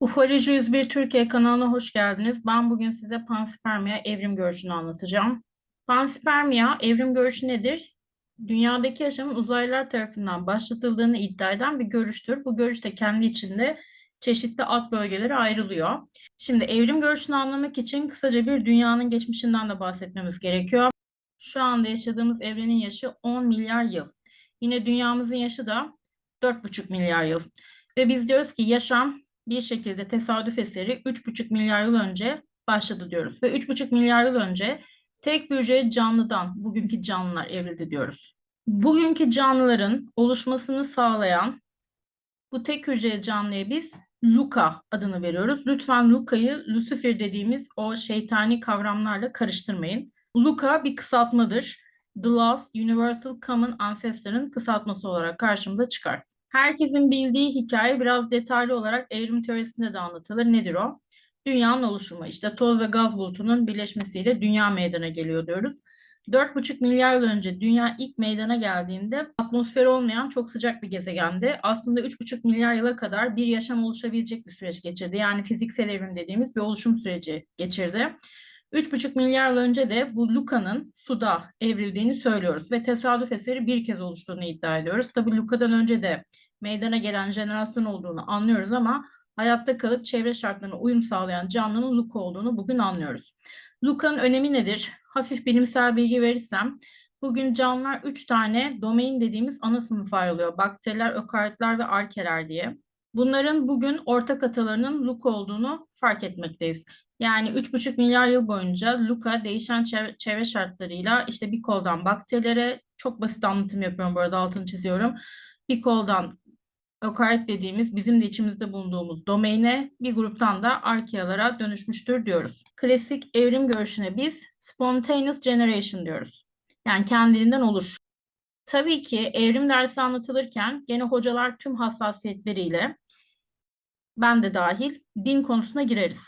Ufoloji 101 Türkiye kanalına hoş geldiniz. Ben bugün size panspermia evrim görüşünü anlatacağım. Panspermia evrim görüşü nedir? Dünyadaki yaşamın uzaylılar tarafından başlatıldığını iddia eden bir görüştür. Bu görüş de kendi içinde çeşitli alt bölgelere ayrılıyor. Şimdi evrim görüşünü anlamak için kısaca bir dünyanın geçmişinden de bahsetmemiz gerekiyor. Şu anda yaşadığımız evrenin yaşı 10 milyar yıl. Yine dünyamızın yaşı da 4,5 milyar yıl. Ve biz diyoruz ki yaşam bir şekilde tesadüf eseri 3,5 milyar yıl önce başladı diyoruz. Ve 3,5 milyar yıl önce tek bir hücreli canlıdan bugünkü canlılar evrildi diyoruz. Bugünkü canlıların oluşmasını sağlayan bu tek hücreli canlıya biz Luca adını veriyoruz. Lütfen Luca'yı Lucifer dediğimiz o şeytani kavramlarla karıştırmayın. Luca bir kısaltmadır. The Last Universal Common Ancestor'ın kısaltması olarak karşımıza çıkar. Herkesin bildiği hikaye biraz detaylı olarak evrim teorisinde de anlatılır. Nedir o? Dünyanın oluşumu. İşte toz ve gaz bulutunun birleşmesiyle dünya meydana geliyor diyoruz. 4,5 milyar yıl önce dünya ilk meydana geldiğinde atmosfer olmayan çok sıcak bir gezegendi. Aslında 3,5 milyar yıla kadar bir yaşam oluşabilecek bir süreç geçirdi. Yani fiziksel evrim dediğimiz bir oluşum süreci geçirdi. 3,5 milyar yıl önce de bu Luca'nın suda evrildiğini söylüyoruz ve tesadüf eseri bir kez oluştuğunu iddia ediyoruz. Tabii Luca'dan önce de meydana gelen jenerasyon olduğunu anlıyoruz ama hayatta kalıp çevre şartlarına uyum sağlayan canlının Luca olduğunu bugün anlıyoruz. Luca'nın önemi nedir? Hafif bilimsel bilgi verirsem, bugün canlılar üç tane domain dediğimiz ana sınıfa ayrılıyor. Bakteriler, ökaryotlar ve arkeler diye. Bunların bugün ortak atalarının Luca olduğunu fark etmekteyiz. Yani 3,5 milyar yıl boyunca Luca değişen çevre şartlarıyla işte bir koldan bakterilere, çok basit anlatım yapıyorum bu arada altını çiziyorum. Bir koldan ökaryot dediğimiz bizim de içimizde bulunduğumuz domaine bir gruptan da arkealara dönüşmüştür diyoruz. Klasik evrim görüşüne biz spontaneous generation diyoruz. Yani kendiliğinden olur. Tabii ki evrim dersi anlatılırken gene hocalar tüm hassasiyetleriyle ben de dahil din konusuna gireriz.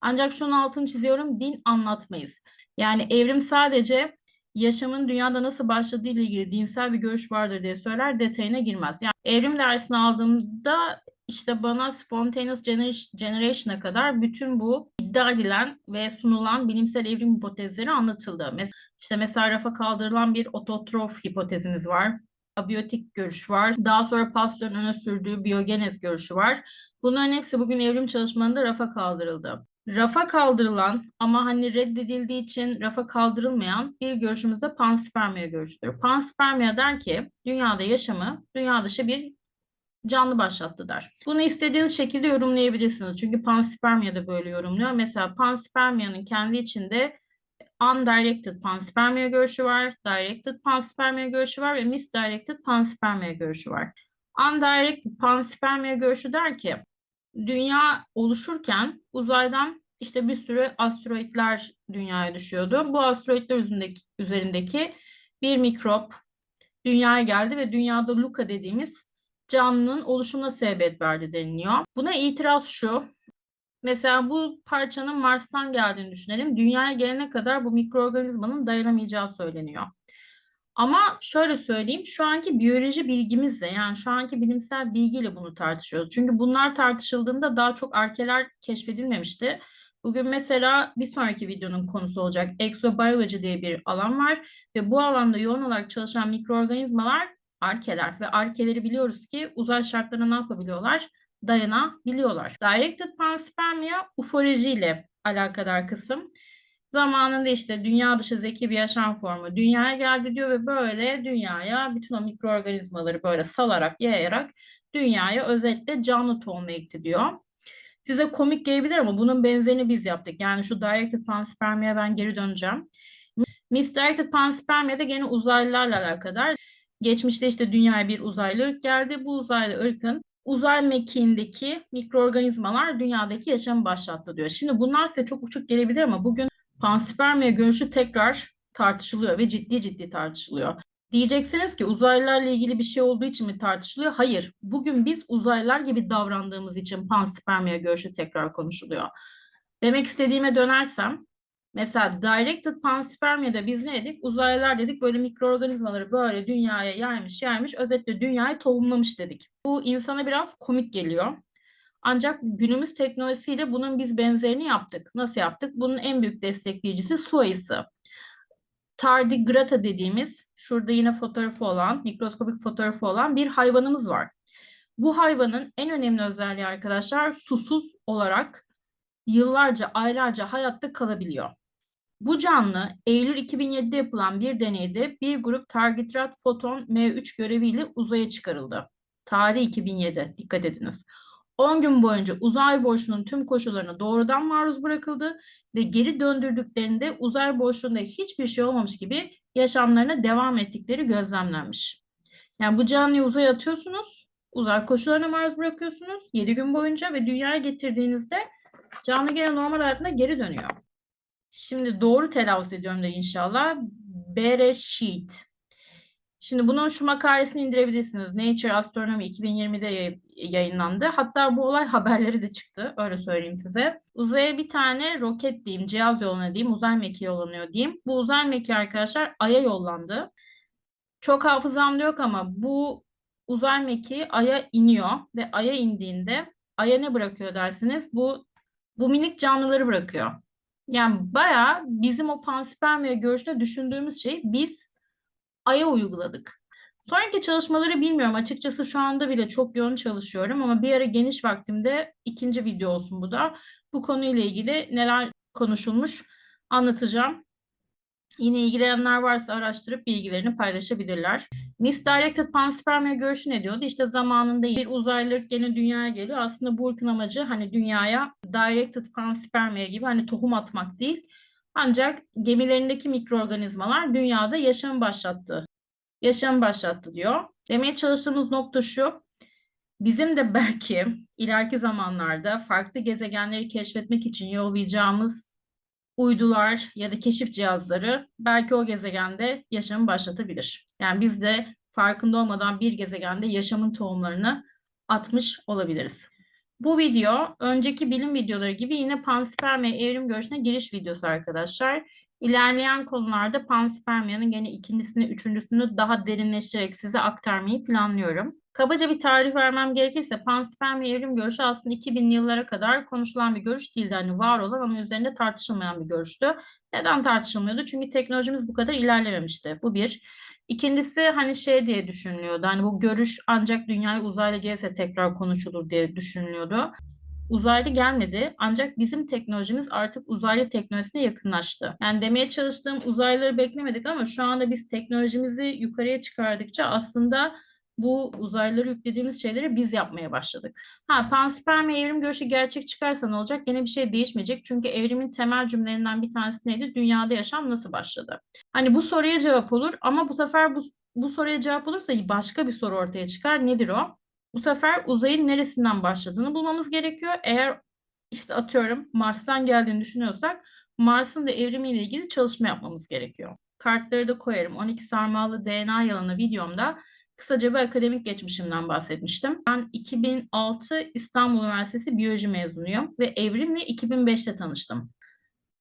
Ancak şunun altını çiziyorum, din anlatmayız. Yani evrim sadece yaşamın dünyada nasıl başladığı ile ilgili dinsel bir görüş vardır diye söyler, detayına girmez. Yani evrim dersini aldığımda işte bana spontaneous generation'a kadar bütün bu iddia edilen ve sunulan bilimsel evrim hipotezleri anlatıldı. Mesela, işte mesela rafa kaldırılan bir ototrof hipotezimiz var. Abiyotik görüş var. Daha sonra Pasteur'ün öne sürdüğü biyogenez görüşü var. Bunların hepsi bugün evrim çalışmalarında rafa kaldırıldı rafa kaldırılan ama hani reddedildiği için rafa kaldırılmayan bir görüşümüz de panspermia görüşüdür. Panspermia der ki dünyada yaşamı dünya dışı bir canlı başlattı der. Bunu istediğiniz şekilde yorumlayabilirsiniz. Çünkü panspermia da böyle yorumluyor. Mesela panspermia'nın kendi içinde undirected panspermia görüşü var, directed panspermia görüşü var ve misdirected panspermia görüşü var. Undirected panspermia görüşü der ki dünya oluşurken uzaydan işte bir sürü asteroitler dünyaya düşüyordu. Bu asteroitler üzerindeki, üzerindeki bir mikrop dünyaya geldi ve dünyada Luca dediğimiz canlının oluşumuna sebebiyet verdi deniliyor. Buna itiraz şu. Mesela bu parçanın Mars'tan geldiğini düşünelim. Dünyaya gelene kadar bu mikroorganizmanın dayanamayacağı söyleniyor. Ama şöyle söyleyeyim, şu anki biyoloji bilgimizle yani şu anki bilimsel bilgiyle bunu tartışıyoruz. Çünkü bunlar tartışıldığında daha çok arkeler keşfedilmemişti. Bugün mesela bir sonraki videonun konusu olacak. Exobioloji diye bir alan var ve bu alanda yoğun olarak çalışan mikroorganizmalar arkeler ve arkeleri biliyoruz ki uzay şartlarına ne yapabiliyorlar? Dayanabiliyorlar. Directed panspermia ufoloji ile alakadar kısım. Zamanında işte dünya dışı zeki bir yaşam formu dünyaya geldi diyor ve böyle dünyaya bütün o mikroorganizmaları böyle salarak, yayarak dünyaya özellikle canlı tohum ekti diyor. Size komik gelebilir ama bunun benzerini biz yaptık. Yani şu directed panspermia'ya ben geri döneceğim. Misdirected panspermia da gene uzaylılarla alakadar. Geçmişte işte dünyaya bir uzaylı ırk geldi. Bu uzaylı ırkın uzay mekiğindeki mikroorganizmalar dünyadaki yaşamı başlattı diyor. Şimdi bunlar size çok uçuk gelebilir ama bugün panspermia görüşü tekrar tartışılıyor ve ciddi ciddi tartışılıyor. Diyeceksiniz ki uzaylılarla ilgili bir şey olduğu için mi tartışılıyor? Hayır. Bugün biz uzaylılar gibi davrandığımız için panspermia görüşü tekrar konuşuluyor. Demek istediğime dönersem mesela directed panspermia'da biz ne dedik? Uzaylılar dedik böyle mikroorganizmaları böyle dünyaya yaymış yaymış özetle dünyayı tohumlamış dedik. Bu insana biraz komik geliyor. Ancak günümüz teknolojisiyle bunun biz benzerini yaptık. Nasıl yaptık? Bunun en büyük destekleyicisi su ayısı. Tardigrata dediğimiz, şurada yine fotoğrafı olan, mikroskopik fotoğrafı olan bir hayvanımız var. Bu hayvanın en önemli özelliği arkadaşlar susuz olarak yıllarca, aylarca hayatta kalabiliyor. Bu canlı Eylül 2007'de yapılan bir deneyde bir grup Targetrat Photon M3 göreviyle uzaya çıkarıldı. Tarih 2007, dikkat ediniz. 10 gün boyunca uzay boşluğunun tüm koşullarına doğrudan maruz bırakıldı ve geri döndürdüklerinde uzay boşluğunda hiçbir şey olmamış gibi yaşamlarına devam ettikleri gözlemlenmiş. Yani bu canlıyı uzaya atıyorsunuz, uzay koşullarına maruz bırakıyorsunuz 7 gün boyunca ve dünyaya getirdiğinizde canlı gene normal hayatına geri dönüyor. Şimdi doğru telaffuz ediyorum da inşallah. Bereşit. Şimdi bunun şu makalesini indirebilirsiniz. Nature Astronomy 2020'de yayınlandı. Hatta bu olay haberleri de çıktı. Öyle söyleyeyim size. Uzaya bir tane roket diyeyim, cihaz yoluna diyeyim, uzay mekiği yollanıyor diyeyim. Bu uzay mekiği arkadaşlar Ay'a yollandı. Çok hafızamda yok ama bu uzay mekiği Ay'a iniyor ve Ay'a indiğinde Ay'a ne bırakıyor dersiniz? Bu bu minik canlıları bırakıyor. Yani bayağı bizim o panspermia görüşünde düşündüğümüz şey biz Ay'a uyguladık. Sonraki çalışmaları bilmiyorum. Açıkçası şu anda bile çok yoğun çalışıyorum ama bir ara geniş vaktimde ikinci video olsun bu da. Bu konuyla ilgili neler konuşulmuş anlatacağım. Yine ilgilenenler varsa araştırıp bilgilerini paylaşabilirler. Misdirected panspermia görüşü ne diyordu? İşte zamanında bir uzaylı gene dünyaya geliyor. Aslında bu ırkın amacı hani dünyaya directed panspermia gibi hani tohum atmak değil. Ancak gemilerindeki mikroorganizmalar dünyada yaşam başlattı. Yaşam başlattı diyor. Demeye çalıştığımız nokta şu. Bizim de belki ileriki zamanlarda farklı gezegenleri keşfetmek için yollayacağımız uydular ya da keşif cihazları belki o gezegende yaşamı başlatabilir. Yani biz de farkında olmadan bir gezegende yaşamın tohumlarını atmış olabiliriz. Bu video önceki bilim videoları gibi yine panspermia evrim görüşüne giriş videosu arkadaşlar. İlerleyen konularda panspermia'nın gene ikincisini, üçüncüsünü daha derinleştirerek size aktarmayı planlıyorum. Kabaca bir tarih vermem gerekirse panspermia evrim görüşü aslında 2000'li yıllara kadar konuşulan bir görüş değildi. Hani var olan ama üzerinde tartışılmayan bir görüştü. Neden tartışılmıyordu? Çünkü teknolojimiz bu kadar ilerlememişti. Bu bir. İkincisi hani şey diye düşünülüyordu. Hani bu görüş ancak dünyayı uzaylı gelse tekrar konuşulur diye düşünülüyordu. Uzaylı gelmedi ancak bizim teknolojimiz artık uzaylı teknolojisine yakınlaştı. Yani demeye çalıştığım uzaylıları beklemedik ama şu anda biz teknolojimizi yukarıya çıkardıkça aslında bu uzaylıları yüklediğimiz şeyleri biz yapmaya başladık. Ha panspermia evrim görüşü gerçek çıkarsa ne olacak? Yine bir şey değişmeyecek. Çünkü evrimin temel cümlelerinden bir tanesi neydi? Dünyada yaşam nasıl başladı? Hani bu soruya cevap olur ama bu sefer bu, bu soruya cevap olursa başka bir soru ortaya çıkar. Nedir o? Bu sefer uzayın neresinden başladığını bulmamız gerekiyor. Eğer işte atıyorum Mars'tan geldiğini düşünüyorsak Mars'ın da evrimiyle ilgili çalışma yapmamız gerekiyor. Kartları da koyarım. 12 sarmallı DNA yalanı videomda Kısaca bir akademik geçmişimden bahsetmiştim. Ben 2006 İstanbul Üniversitesi biyoloji mezunuyum ve evrimle 2005'te tanıştım.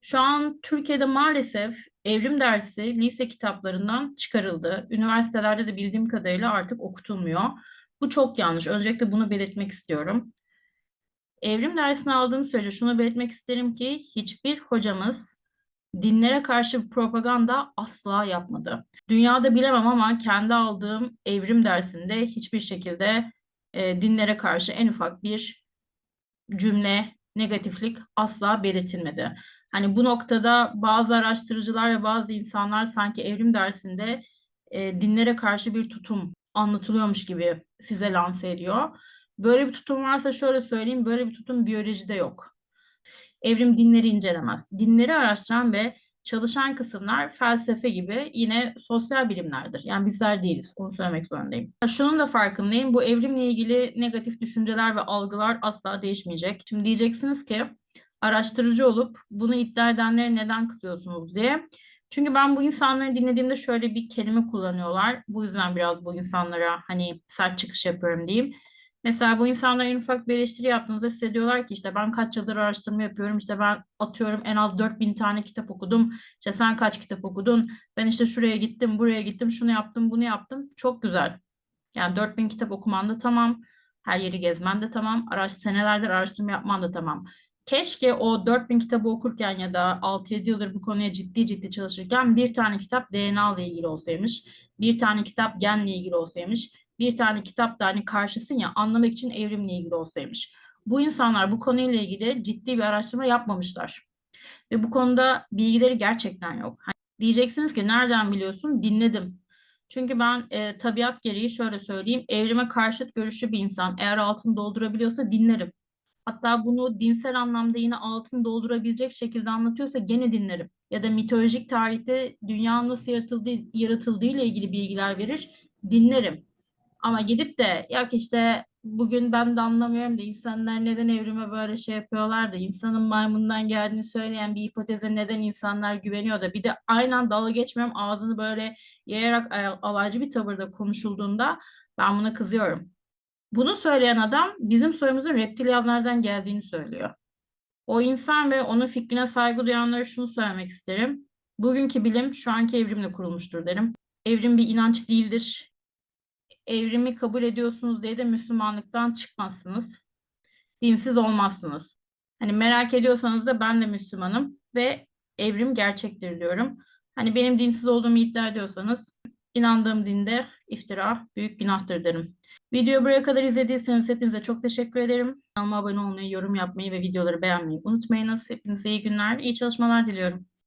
Şu an Türkiye'de maalesef evrim dersi lise kitaplarından çıkarıldı. Üniversitelerde de bildiğim kadarıyla artık okutulmuyor. Bu çok yanlış. Öncelikle bunu belirtmek istiyorum. Evrim dersini aldığım sürece şunu belirtmek isterim ki hiçbir hocamız dinlere karşı propaganda asla yapmadı. Dünyada bilemem ama kendi aldığım evrim dersinde hiçbir şekilde e, dinlere karşı en ufak bir cümle, negatiflik asla belirtilmedi. Hani bu noktada bazı araştırıcılar ve bazı insanlar sanki evrim dersinde e, dinlere karşı bir tutum anlatılıyormuş gibi size lanse ediyor. Böyle bir tutum varsa şöyle söyleyeyim, böyle bir tutum biyolojide yok. Evrim dinleri incelemez. Dinleri araştıran ve çalışan kısımlar felsefe gibi yine sosyal bilimlerdir. Yani bizler değiliz. Onu söylemek zorundayım. Şunun da farkındayım. Bu evrimle ilgili negatif düşünceler ve algılar asla değişmeyecek. Şimdi diyeceksiniz ki araştırıcı olup bunu iddia edenlere neden kızıyorsunuz diye. Çünkü ben bu insanları dinlediğimde şöyle bir kelime kullanıyorlar. Bu yüzden biraz bu insanlara hani sert çıkış yapıyorum diyeyim. Mesela bu insanlar en ufak bir eleştiri yaptığınızda size diyorlar ki işte ben kaç yıldır araştırma yapıyorum işte ben atıyorum en az 4000 tane kitap okudum işte sen kaç kitap okudun ben işte şuraya gittim buraya gittim şunu yaptım bunu yaptım çok güzel yani 4000 kitap okuman da tamam Her yeri gezmen de tamam. Araş, senelerdir araştırma yapman da tamam. Keşke o 4000 kitabı okurken ya da 6-7 yıldır bu konuya ciddi ciddi çalışırken bir tane kitap DNA ile ilgili olsaymış. Bir tane kitap genle ilgili olsaymış. Bir tane kitap da hani karşısın ya anlamak için evrimle ilgili olsaymış. Bu insanlar bu konuyla ilgili ciddi bir araştırma yapmamışlar. Ve bu konuda bilgileri gerçekten yok. Hani diyeceksiniz ki nereden biliyorsun? Dinledim. Çünkü ben e, tabiat gereği şöyle söyleyeyim, evrime karşıt görüşlü bir insan. Eğer altını doldurabiliyorsa dinlerim. Hatta bunu dinsel anlamda yine altını doldurabilecek şekilde anlatıyorsa gene dinlerim. Ya da mitolojik tarihte dünyanın nasıl yaratıldığı, yaratıldığı ile ilgili bilgiler verir, dinlerim. Ama gidip de yok işte bugün ben de anlamıyorum da insanlar neden evrime böyle şey yapıyorlar da insanın maymundan geldiğini söyleyen bir hipoteze neden insanlar güveniyor da bir de aynen dalga geçmiyorum ağzını böyle yayarak al- alaycı bir tavırda konuşulduğunda ben buna kızıyorum. Bunu söyleyen adam bizim soyumuzun reptilyanlardan geldiğini söylüyor. O insan ve onun fikrine saygı duyanlara şunu söylemek isterim. Bugünkü bilim şu anki evrimle kurulmuştur derim. Evrim bir inanç değildir. Evrimi kabul ediyorsunuz diye de Müslümanlıktan çıkmazsınız. Dinsiz olmazsınız. Hani merak ediyorsanız da ben de Müslümanım ve evrim gerçektir diyorum. Hani benim dinsiz olduğumu iddia ediyorsanız inandığım dinde iftira büyük günahtır derim. Videoyu buraya kadar izlediyseniz hepinize çok teşekkür ederim. Kanalıma abone olmayı, yorum yapmayı ve videoları beğenmeyi unutmayınız. Hepinize iyi günler, iyi çalışmalar diliyorum.